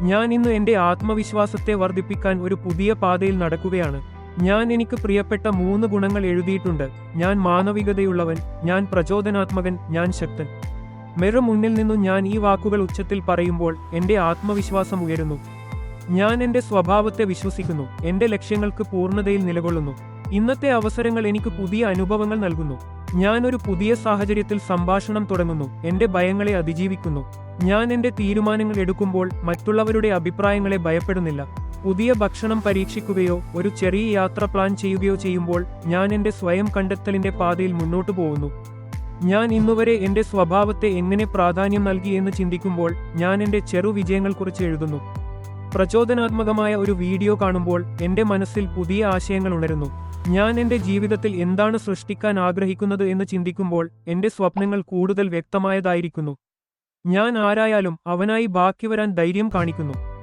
ഞാൻ ഇന്ന് എന്റെ ആത്മവിശ്വാസത്തെ വർദ്ധിപ്പിക്കാൻ ഒരു പുതിയ പാതയിൽ നടക്കുകയാണ്. ഞാൻ എനിക്ക് പ്രിയപ്പെട്ട മൂന്ന് ഗുണങ്ങൾ എഴുതിയിട്ടുണ്ട്. ഞാൻ മാനവികതയുള്ളവൻ ഞാൻ പ്രചോദനാത്മകൻ ഞാൻ ശക്തൻ. മെറു മുന്നിൽ നിന്നും ഞാൻ ഈ വാക്കുകൾ ഉച്ചത്തിൽ പറയുമ്പോൾ എന്റെ ആത്മവിശ്വാസം ഉയരുന്നു. ഞാൻ എന്റെ സ്വഭാവത്തെ വിശ്വസിക്കുന്നു. എന്റെ ലക്ഷ്യങ്ങൾക്ക് പൂർണതയിൽ നിലകൊള്ളുന്നു. ഇന്നത്തെ അവസരങ്ങൾ എനിക്ക് പുതിയ അനുഭവങ്ങൾ നൽകുന്നു. ഞാൻ ഒരു പുതിയ സാഹചര്യത്തിൽ സംഭാഷണം തുടങ്ങുന്നു. എന്റെ ഭയങ്ങളെ അതിജീവിക്കുന്നു. ഞാൻ എന്റെ തീരുമാനങ്ങൾ എടുക്കുമ്പോൾ മറ്റുള്ളവരുടെ അഭിപ്രായങ്ങളെ ഭയപ്പെടുന്നില്ല. പുതിയ ഭക്ഷണം പരീക്ഷിക്കുകയോ ഒരു ചെറിയ യാത്ര പ്ലാൻ ചെയ്യുകയോ ചെയ്യുമ്പോൾ ഞാൻ എന്റെ സ്വയം കണ്ടെത്തലിന്റെ പാതയിൽ മുന്നോട്ടു പോകുന്നു. ഞാൻ ഇന്നുവരെ എന്റെ സ്വഭാവത്തെ എങ്ങനെ പ്രാധാന്യം നൽകി എന്ന് ചിന്തിക്കുമ്പോൾ ഞാൻ എന്റെ ചെറു വിജയങ്ങളെക്കുറിച്ച് എഴുതുന്നു. പ്രചോദനാത്മകമായ ഒരു വീഡിയോ കാണുമ്പോൾ എന്റെ മനസ്സിൽ പുതിയ ആശയങ്ങൾ ഉണരുന്നു. ഞാൻ എന്റെ ജീവിതത്തിൽ എന്താണ് സൃഷ്ടിക്കാൻ ആഗ്രഹിക്കുന്നത് എന്ന് ചിന്തിക്കുമ്പോൾ എന്റെ സ്വപ്നങ്ങൾ കൂടുതൽ വ്യക്തമായതായിരിക്കുന്നു. ഞാൻ ആരായാലും അവനായി ബാക്കി വരാൻ ധൈര്യം കാണിക്കുന്നു.